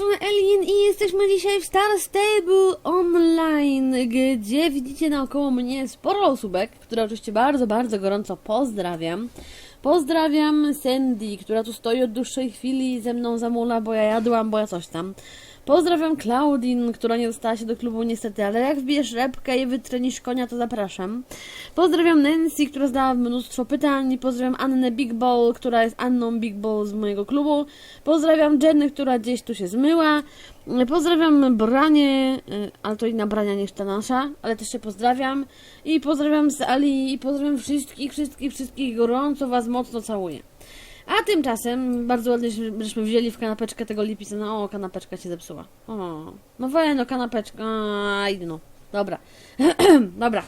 strony Alien i jesteśmy dzisiaj w Star Stable Online, gdzie widzicie naokoło mnie sporo osóbek, które oczywiście bardzo, bardzo gorąco pozdrawiam. Pozdrawiam Sandy, która tu stoi od dłuższej chwili ze mną zamula, bo ja jadłam, bo ja coś tam. Pozdrawiam Claudine, która nie dostała się do klubu niestety, ale jak wbijesz repkę i wytrenisz konia, to zapraszam. Pozdrawiam Nancy, która zadała mnóstwo pytań. Pozdrawiam Annę Big Ball, która jest Anną Big Ball z mojego klubu. Pozdrawiam Jenny, która gdzieś tu się zmyła. Pozdrawiam Branie, y, ale to inna Brania niż ta nasza, ale też się pozdrawiam. I pozdrawiam z Ali i pozdrawiam wszystkich, wszystkich, wszystkich gorąco Was mocno całuję. A tymczasem bardzo ładnie że- żeśmy wzięli w kanapeczkę tego lipisa. No, o, kanapeczka się zepsuła. O, no weź, no kanapeczka. A, idę no. Dobra. Dobra.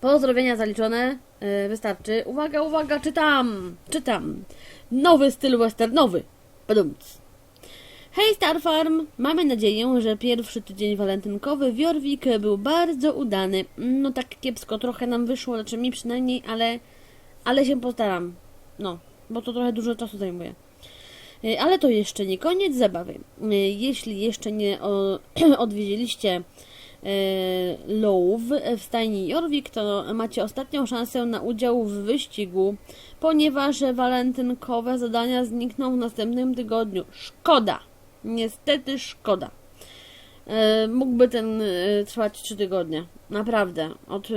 Pozdrowienia zaliczone. Yy, wystarczy. Uwaga, uwaga, czytam. Czytam. Nowy styl westernowy. Padumc. Hej Star Farm! Mamy nadzieję, że pierwszy tydzień walentynkowy w Jorvik był bardzo udany. No tak kiepsko trochę nam wyszło, znaczy mi przynajmniej, ale, ale się postaram. No, bo to trochę dużo czasu zajmuje. Y, Ale to jeszcze nie koniec zabawy. Y, Jeśli jeszcze nie odwiedziliście y, Low w stajni Jorvik, to macie ostatnią szansę na udział w wyścigu, ponieważ walentynkowe zadania znikną w następnym tygodniu. Szkoda! Niestety szkoda. E, Mógłby ten e, trwać 3 tygodnie. Naprawdę. Od e,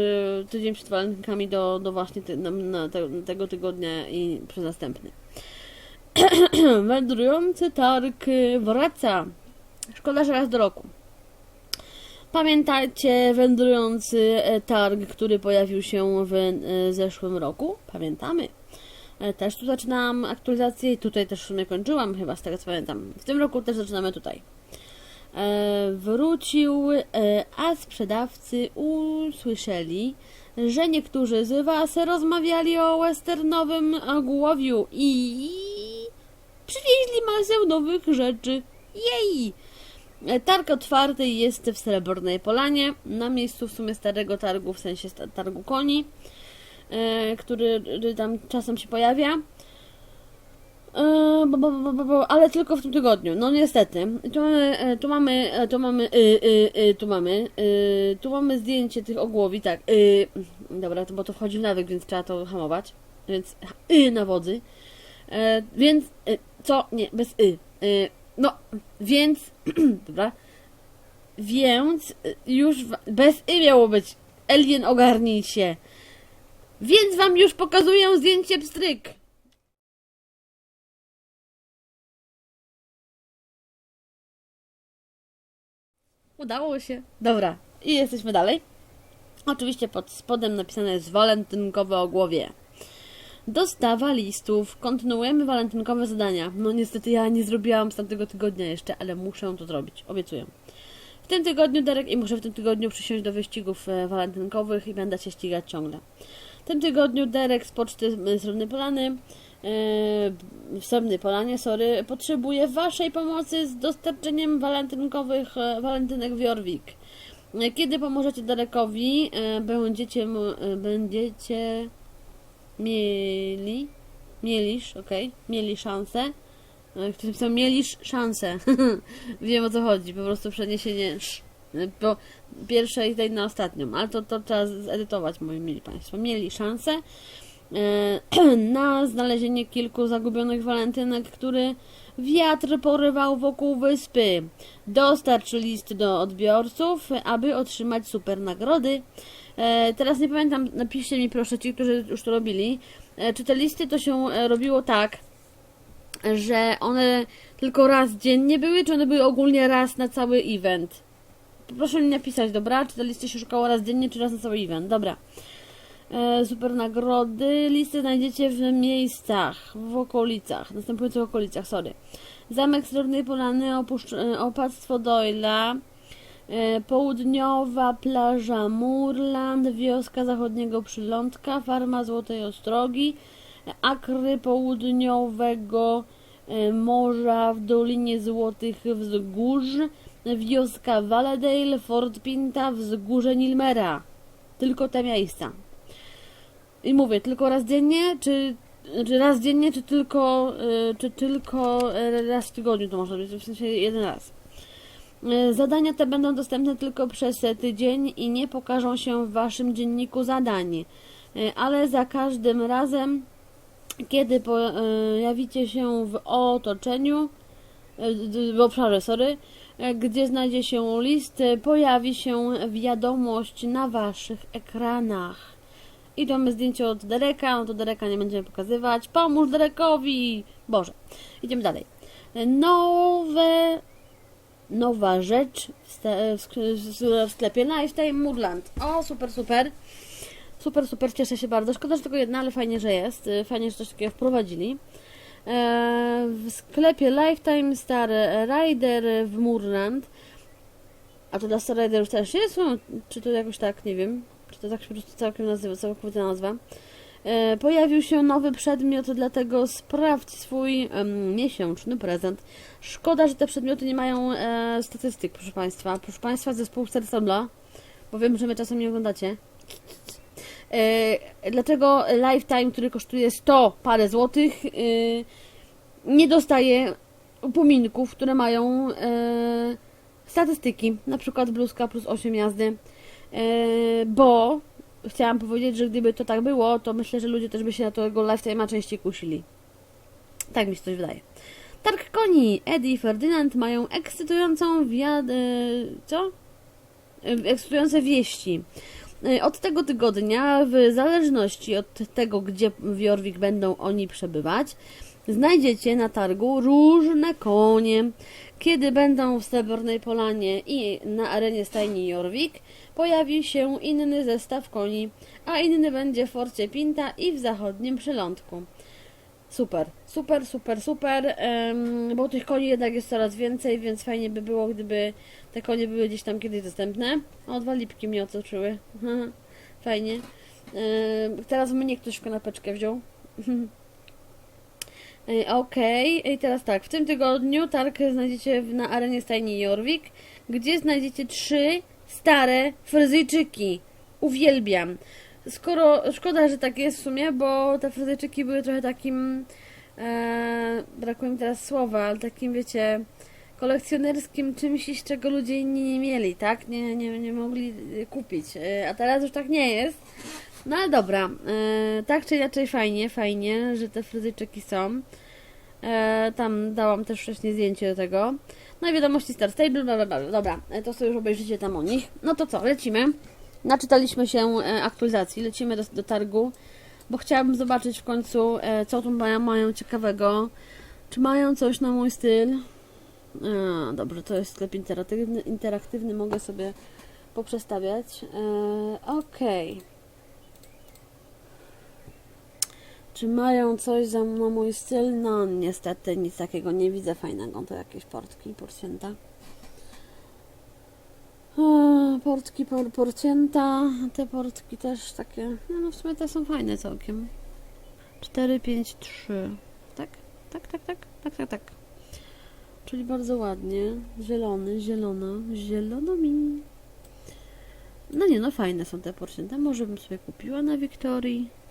tydzień przed walentynkami do, do właśnie ty, na, te, tego tygodnia i przez następny. Wędrujący targ wraca. Szkoda, że raz do roku. Pamiętacie wędrujący targ, który pojawił się w zeszłym roku? Pamiętamy. Też tu zaczynałam aktualizację i tutaj też w sumie kończyłam, chyba z tego co pamiętam. W tym roku też zaczynamy tutaj. E, wrócił, e, a sprzedawcy usłyszeli, że niektórzy z Was rozmawiali o westernowym ogłowiu i przywieźli masę nowych rzeczy. Jej! Targ otwarty jest w Srebrnej Polanie, na miejscu w sumie starego targu, w sensie targu koni, e, który tam czasem się pojawia. E, bo, bo, bo, bo, ale tylko w tym tygodniu. No niestety. Tu mamy, e, tu mamy, e, tu mamy, y, y, y, tu mamy, y, tu mamy zdjęcie tych ogłowi, tak. Y, dobra, to, bo to wchodzi w nawyk, więc trzeba to hamować. Więc y na wodzy. E, więc y, co? Nie, bez y. y no, więc, dobra. Więc y, już w, bez y miało być. Alien ogarnij się. Więc wam już pokazuję zdjęcie pstryk. Udało się. Dobra, i jesteśmy dalej. Oczywiście pod spodem napisane jest walentynkowe ogłowie. Dostawa listów. Kontynuujemy walentynkowe zadania. No niestety ja nie zrobiłam z tamtego tygodnia jeszcze, ale muszę to zrobić. Obiecuję. W tym tygodniu Derek i muszę w tym tygodniu przysiąść do wyścigów e, walentynkowych i będę się ścigać ciągle. W tym tygodniu Derek z poczty e, Srebrnej Polany e, w Srebrnej Polanie, sorry, potrzebuje Waszej pomocy z dostarczeniem walentynkowych e, walentynek w Jorvik. E, Kiedy pomożecie Derekowi, e, będziecie, e, będziecie mieli, mielisz, okej, mieli szansę, e, którym są mielisz szansę. Wiem o co chodzi, po prostu przeniesienie sz, po pierwszej tej na ostatnią, ale to, to trzeba zedytować, moi mili Państwo. Mieli szansę na znalezienie kilku zagubionych walentynek, który wiatr porywał wokół wyspy. Dostarcz list do odbiorców, aby otrzymać super nagrody. E, teraz nie pamiętam, napiszcie mi proszę ci, którzy już to robili. E, czy te listy to się e, robiło tak, że one tylko raz dziennie były, czy one były ogólnie raz na cały event? Proszę mi napisać, dobra? Czy te listy się szukało raz dziennie, czy raz na cały event? Dobra. E, super nagrody. Listy znajdziecie w miejscach, w okolicach, następujących okolicach, sorry. Zamek Srebrnej Polany, e, opactwo Doyla, e, południowa plaża Murland, wioska zachodniego Przylądka, farma Złotej Ostrogi, akry południowego morza w Dolinie Złotych Wzgórz, wioska Valedale, Fort Pinta, wzgórze Nilmera. Tylko te miejsca. I mówię, tylko raz dziennie, czy Czy raz dziennie, czy tylko, y, czy tylko y, raz w tygodniu to można być, w sensie jeden raz. Y, Zadania te będą dostępne tylko przez e, tydzień i nie pokażą się w Waszym dzienniku zadań, ale za każdym razem, kiedy pojawicie się w otoczeniu, w obszarze, sorry, gdzie znajdzie się list, pojawi się wiadomość na Waszych ekranach. I mamy zdjęcie od Dereka, no to Dereka nie będziemy pokazywać. Pomóż Derekowi! Boże. Idziemy dalej. Nowe, nowa rzecz w, sklepie Lifetime Moodland. O, super, super. Super, super, cieszę się bardzo. Szkoda, że tylko jedna, ale fajnie, że jest. Y, Fajnie, że coś takiego wprowadzili. E, w sklepie Lifetime Star Rider w Moorland. A to dla Star Riderów też jest? Czy to jakoś tak, nie wiem. Czy to tak się po prostu całkiem nazywa, całkowita nazwa. E, pojawił się nowy przedmiot, dlatego sprawdź swój em, miesięczny prezent. Szkoda, że te przedmioty nie mają e, statystyk, proszę Państwa. Proszę Państwa, zespół Stersabla, bo wiem, że Wy czasem nie oglądacie. E, Lifetime, który kosztuje 100 parę złotych, e, nie dostaje upominków, które mają e, statystyki, na przykład bluzka plus 8 jazdy, e, bo chciałam powiedzieć, że gdyby to tak było, to myślę, że ludzie też by się na tego Lifetime'a częściej kusili. Tak mi się coś wydaje. Targ koni Eddie i Ferdynand mają ekscytującą wiad... e, co? E, Ekscytujące wieści. Od tego tygodnia, w zależności od tego, gdzie w Jorvik będą oni przebywać, znajdziecie na targu różne konie. Kiedy będą w Srebrnej Polanie i na arenie stajni Jorvik, pojawi się inny zestaw koni, a inny będzie w Forcie Pinta i w zachodnim przylądku. Super, super, super, super, bo tych koni jednak jest coraz więcej, więc fajnie by było, gdyby te konie były gdzieś tam kiedyś dostępne. O, dwa lipki mnie otoczyły. Fajnie. Teraz mnie ktoś w kanapeczkę wziął. Ej, Okej, i teraz tak, w tym tygodniu targ znajdziecie na arenie stajni Jorvik, gdzie znajdziecie trzy stare fryzyjczyki. Uwielbiam. Skoro, szkoda, że tak jest w sumie, bo te fryzyjczyki były trochę takim, e, brakuje mi teraz słowa, ale takim, wiecie, kolekcjonerskim czymś, z czego ludzie inni nie mieli, tak? Nie, nie, nie mogli y, kupić. E, A teraz już tak nie jest. No ale dobra, e, tak czy inaczej fajnie, fajnie, że te fryzyczeki są. E, tam dałam też wcześniej zdjęcie do tego. No i wiadomości Star Stable, bla, bla, bla. Dobra, e, to sobie już obejrzycie tam o nich. No to co, lecimy. Naczytaliśmy się aktualizacji, lecimy do, do targu, bo chciałabym zobaczyć w końcu, co tu mają, mają ciekawego. Czy mają coś na mój styl? Dobrze, to jest sklep interaktywny, interaktywny mogę sobie poprzestawiać. Okej. Czy mają coś za na mój styl? No niestety nic takiego nie widzę fajnego. To jakieś portki, porcięta. Eee, Portki, por, porcięta. Te portki też takie. No, no w sumie te są fajne całkiem. 4, 5, 3. Tak? Tak, tak, tak, tak, tak, tak. Czyli bardzo ładnie. Zielony, zielona, zielono mi. No nie, no fajne są te porcięte. Może bym sobie kupiła na Wiktorii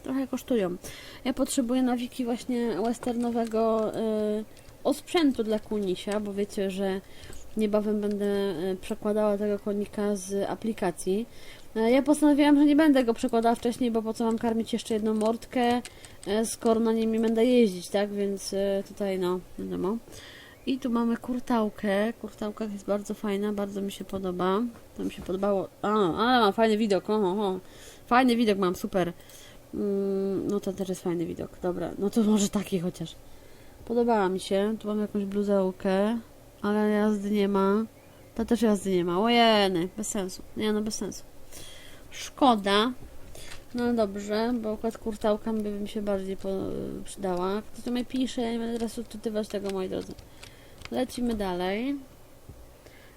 trochę kosztują. Ja potrzebuję na wiki właśnie westernowego y, osprzętu dla kunisia, bo wiecie, że niebawem będę y, przekładała tego konika z aplikacji. Y, ja postanowiłam, że nie będę go przekładała wcześniej, bo po co mam karmić jeszcze jedną mordkę, y, skoro na nim będę jeździć, tak? Więc y, tutaj no, wiadomo. I tu mamy kurtałkę. Kurtałka jest bardzo fajna, bardzo mi się podoba. To mi się podobało. A, ale mam fajny widok. O, o, o. Fajny widok mam, super. Mm, No to jest fajny widok. Dobra, no to może taki chociaż. Podobała mi się. Tu mam jakąś bluzełkę, ale jazdy nie ma. Ta też jazdy nie ma. Ojeny, bez sensu. Nie no, bez sensu. Szkoda. No dobrze, bo akurat kurtałka by mi się bardziej po, przydała. Kto to mnie pisze? Ja nie będę teraz odczytywać tego, moi drodzy. Lecimy dalej.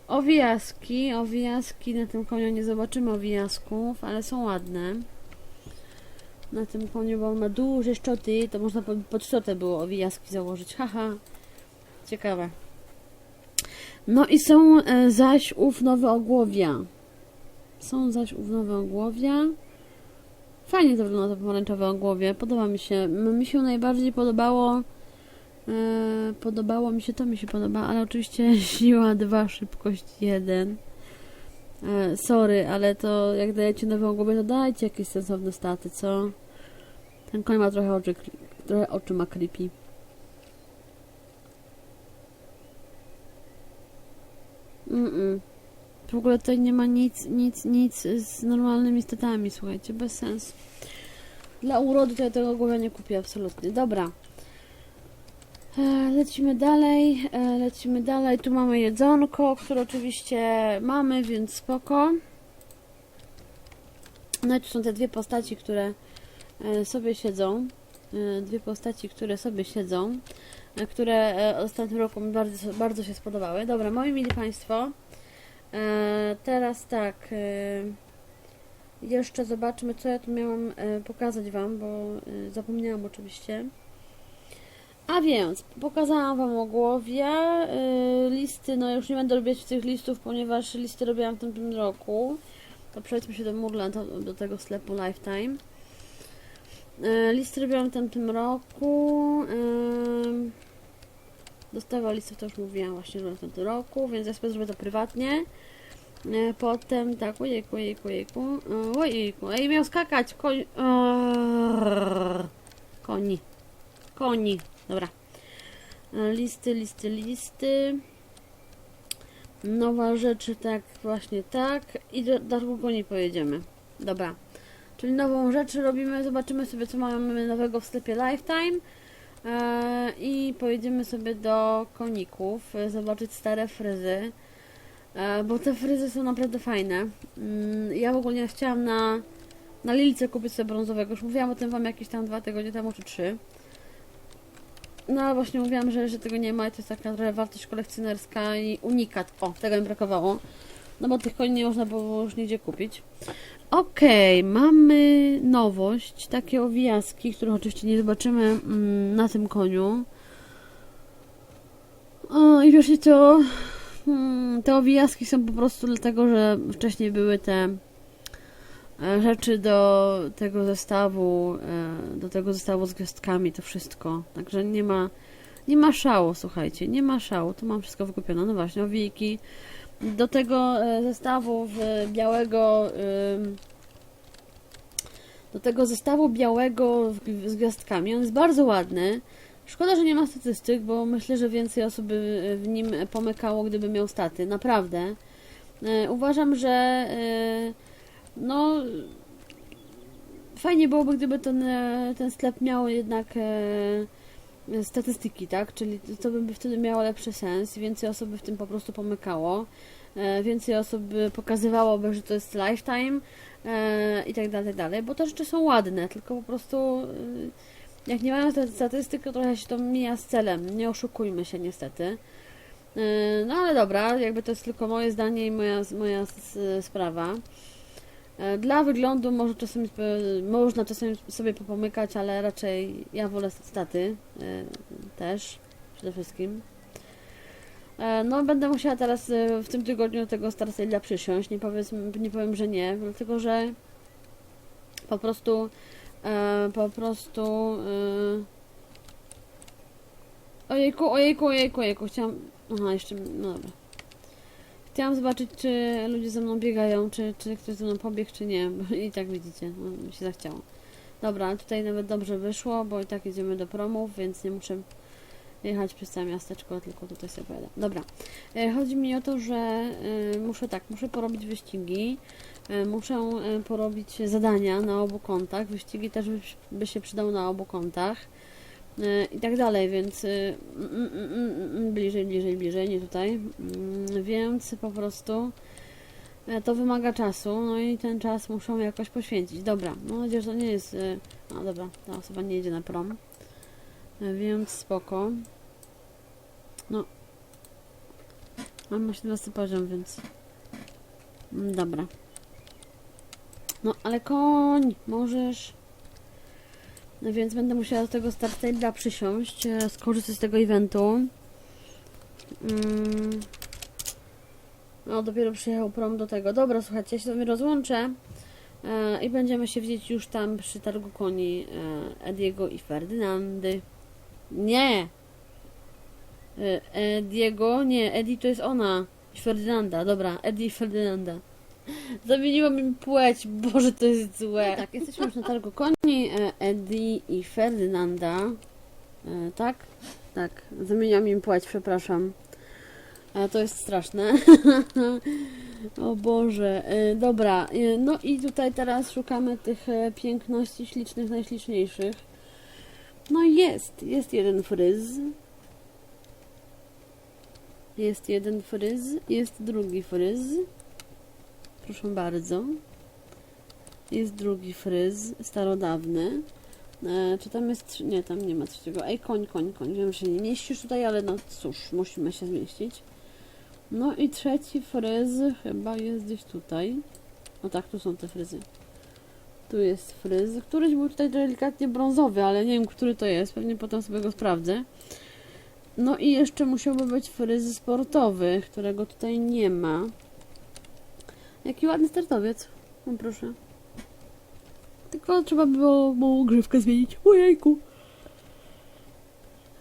Owijaski. Owijaski na tym koniu nie zobaczymy owijasków, ale są ładne na tym koniu, bo on ma duże szczoty, to można pod, szczotę było owijaski założyć. Haha, ciekawe. No i są e, zaś ów nowe ogłowia. Są zaś ów nowe ogłowia Fajnie to wygląda to pomarańczowe o głowie. Podoba mi się. Mi się najbardziej podobało. E, podobało mi się, to mi się podoba, ale oczywiście siła 2, szybkość 1. E, sorry, ale to jak dajecie nową głowę, to dajcie jakieś sensowne staty, co? Ten koń ma trochę oczy, trochę oczy ma creepy. Mm-mm. W ogóle tutaj nie ma nic, nic, nic z normalnymi statami, słuchajcie, bez sensu. Dla urody to ja tego głowia nie kupię absolutnie. Dobra. E, Lecimy dalej, e, lecimy dalej. Tu mamy jedzonko, które oczywiście mamy, więc spoko. No i tu są te dwie postaci, które e, sobie siedzą. Dwie postaci, które sobie siedzą, które ostatnim roku mi bardzo, bardzo się spodobały. Dobra, moi mili Państwo, teraz tak. Jeszcze zobaczmy, co ja tu miałam pokazać Wam, bo zapomniałam oczywiście. A więc, pokazałam Wam o głowie. y, listy, no już nie będę robić tych listów, ponieważ listy robiłam w tamtym roku. To przejdźmy się do Murland, do, tego sklepu Lifetime. Y, listy robiłam w tamtym roku. Y, dostawa listów to już mówiłam właśnie, w tamtym roku, więc ja sobie zrobię to prywatnie. Y, Potem tak, ojejku, ojejku, ojejku, ojejku, ej, miał skakać, koń, koni, koni, dobra. E, Listy, listy, listy. Nowa rzeczy, tak, właśnie tak. I długo nie pojedziemy. Dobra. Czyli nową rzecz robimy, zobaczymy sobie, co mamy nowego w sklepie Lifetime. E, I pojedziemy sobie do koników, e, zobaczyć stare fryzy. Bo te fryzy są naprawdę fajne. Mm, Ja w ogóle chciałam na, na Lilce kupić sobie brązowego. Już mówiłam o tym wam jakieś tam dwa tygodnie temu, czy trzy. No ale właśnie mówiłam, że, że tego nie ma i to jest taka wartość kolekcjonerska i unikat. O, tego mi brakowało. No bo tych koni nie można było już nigdzie kupić. Okej, mamy nowość, takie owijaski, których oczywiście nie zobaczymy mm, na tym koniu. O, I wiesz co? Hmm, te owijaski są po prostu dlatego, że wcześniej były te rzeczy do tego zestawu, e, do tego zestawu z gwiazdkami, to wszystko. Także nie ma, nie ma szału, słuchajcie, nie ma szału. Tu mam wszystko wykupione. No właśnie, owijki. Do tego e, zestawu białego do tego zestawu białego z gwiazdkami. On jest bardzo ładny. Szkoda, że nie ma statystyk, bo myślę, że więcej osób by w nim pomykało, gdyby miał staty. Naprawdę. E, Uważam, że e, no fajnie byłoby, gdyby ten, e, ten sklep miał jednak e, statystyki, tak? Czyli to by wtedy miało lepszy sens, więcej osób by w tym po prostu pomykało, e, więcej osób by pokazywałoby, że to jest lifetime e, i tak dalej, tak dalej, bo te rzeczy są ładne, tylko po prostu e, jak nie mają sta- statystyk, to trochę się to mija z celem, nie oszukujmy się niestety. E, No ale dobra, jakby to jest tylko moje zdanie i moja, moja sprawa. E, Dla wyglądu może czasami, sp- można czasami sobie popomykać, ale raczej ja wolę staty e, też przede wszystkim. E, No, będę musiała teraz e, w tym tygodniu tego Star Sail'a przysiąść. Nie, nie powiem, że nie, dlatego że po prostu e, po prostu e, ojejku, ojejku, ojejku, ojejku, chciałam aha, jeszcze, no dobra Chciałam zobaczyć, czy ludzie ze mną biegają, czy, czy ktoś ze mną pobiegł, czy nie. I tak widzicie, no, się zachciało. Dobra, tutaj nawet dobrze wyszło, bo i tak jedziemy do promów, więc nie muszę jechać przez całe miasteczko, tylko tutaj sobie pojadę. Dobra, e, chodzi mi o to, że e, muszę tak, muszę porobić wyścigi, e, muszę porobić zadania na obu kontach. Wyścigi też by, by się przydały na obu kontach. E, I tak dalej, więc y, mm, mm, mm, bliżej, bliżej, bliżej, nie tutaj. Więc po prostu e, to wymaga czasu, no i ten czas muszą jakoś poświęcić. Dobra, mam nadzieję, że to nie jest. No dobra, ta osoba nie jedzie na prom. Więc spoko. No. Mam 18 poziom, więc. Dobra. No, ale koń, możesz. No więc będę musiała do tego Startaila przysiąść, e, skorzystać z tego eventu. No, dopiero przyjechał prom do tego. Dobra, słuchajcie, ja się z wami rozłączę. E, I będziemy się widzieć już tam przy targu koni e, Ediego i Ferdynandy. Nie! Ediego? Nie, Edi to jest ona. Ferdynanda, dobra, Edi i Ferdynanda. Zamieniłam im płeć, Boże, to jest złe. tak, jesteśmy już na targu koni e, Edi i Ferdynanda. E, tak? Tak, zamieniłam im płeć, przepraszam. A to jest straszne. o Boże, e, dobra. e, No i tutaj teraz szukamy tych e, piękności ślicznych, najśliczniejszych. No jest, jest jeden fryz. Jest jeden fryz, jest drugi fryz. Proszę bardzo. Jest drugi fryz, starodawny. E, czy tam jest... Nie, tam nie ma trzeciego. Ej, koń, koń, koń. Wiem, że się nie mieścisz tutaj, ale no cóż, musimy się zmieścić. No i trzeci fryz chyba jest gdzieś tutaj. O tak, tu są te fryzy. Tu jest fryz. Któryś był tutaj delikatnie brązowy, ale nie wiem, który to jest. Pewnie potem sobie go sprawdzę. No i jeszcze musiałby być fryz sportowy, którego tutaj nie ma. Jaki ładny startowiec. No proszę. Tylko trzeba było mu grzywkę zmienić. Ojejku.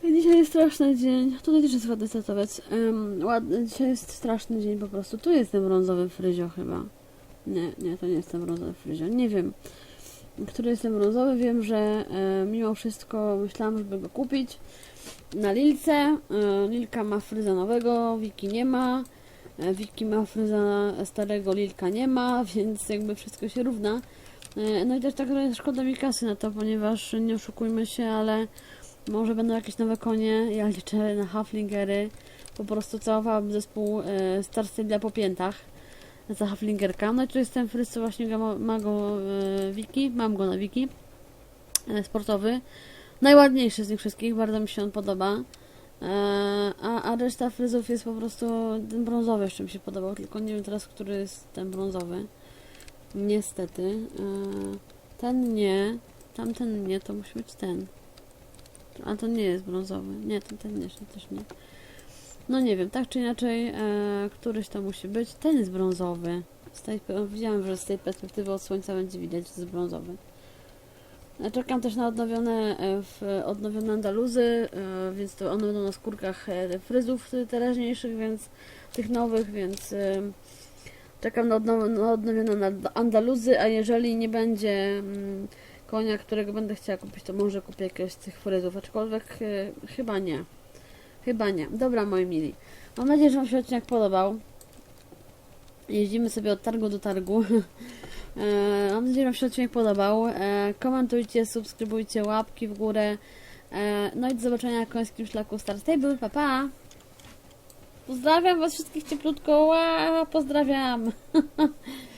Dzisiaj jest straszny dzień. Tutaj też jest ładny startowiec. Um, ładny, dzisiaj jest straszny dzień po prostu. Tu jest ten brązowy fryzio chyba. Nie, nie, to nie jest ten brązowy fryzio. Nie wiem, który jest ten brązowy. Wiem, że e, mimo wszystko myślałam, żeby go kupić na Lilce. E, Lilka ma fryza nowego, Wiki nie ma. E, Wiki ma fryza starego, Lilka nie ma, więc jakby wszystko się równa. E, No i też tak szkoda mi kasy na to, ponieważ nie oszukujmy się, ale może będą jakieś nowe konie. Ja liczę na Haflingery. Po prostu całowałabym zespół e, Star Stable po piętach za Haflingerka. No i tu jest ten fryz, właśnie ma, go Wiki. Mam go na Wiki. Sportowy. Najładniejszy z nich wszystkich, bardzo mi się on podoba. E, a, a reszta fryzów jest po prostu ten brązowy, jeszcze mi się podobał, tylko nie wiem teraz, który jest ten brązowy. Niestety. E, ten nie, tamten nie, to musi być ten. A to nie jest brązowy. Nie, ten, ten nie, też nie. No nie wiem, tak czy inaczej, e, któryś to musi być. Ten jest brązowy. Z tej, że z tej perspektywy od słońca będzie widać, że jest brązowy. Czekam też na odnowione, e, w, odnowione Andaluzy, e, więc to one będą na skórkach e, fryzów teraźniejszych, więc tych nowych, więc czekam na, odnow, na odnowione Andaluzy, a jeżeli nie będzie mm, konia, którego będę chciała kupić, to może kupię jakiegoś z tych fryzów, aczkolwiek chyba nie. Chyba nie. Dobra, moi mili. Mam nadzieję, że Wam się odcinek podobał. Jeździmy sobie od targu do targu. E, Mam nadzieję, że Wam się odcinek podobał. E, Komentujcie, subskrybujcie, łapki w górę. E, No i do zobaczenia na końskim szlaku Star Stable. Pa, pa! Pozdrawiam Was wszystkich cieplutko. Ła, pozdrawiam!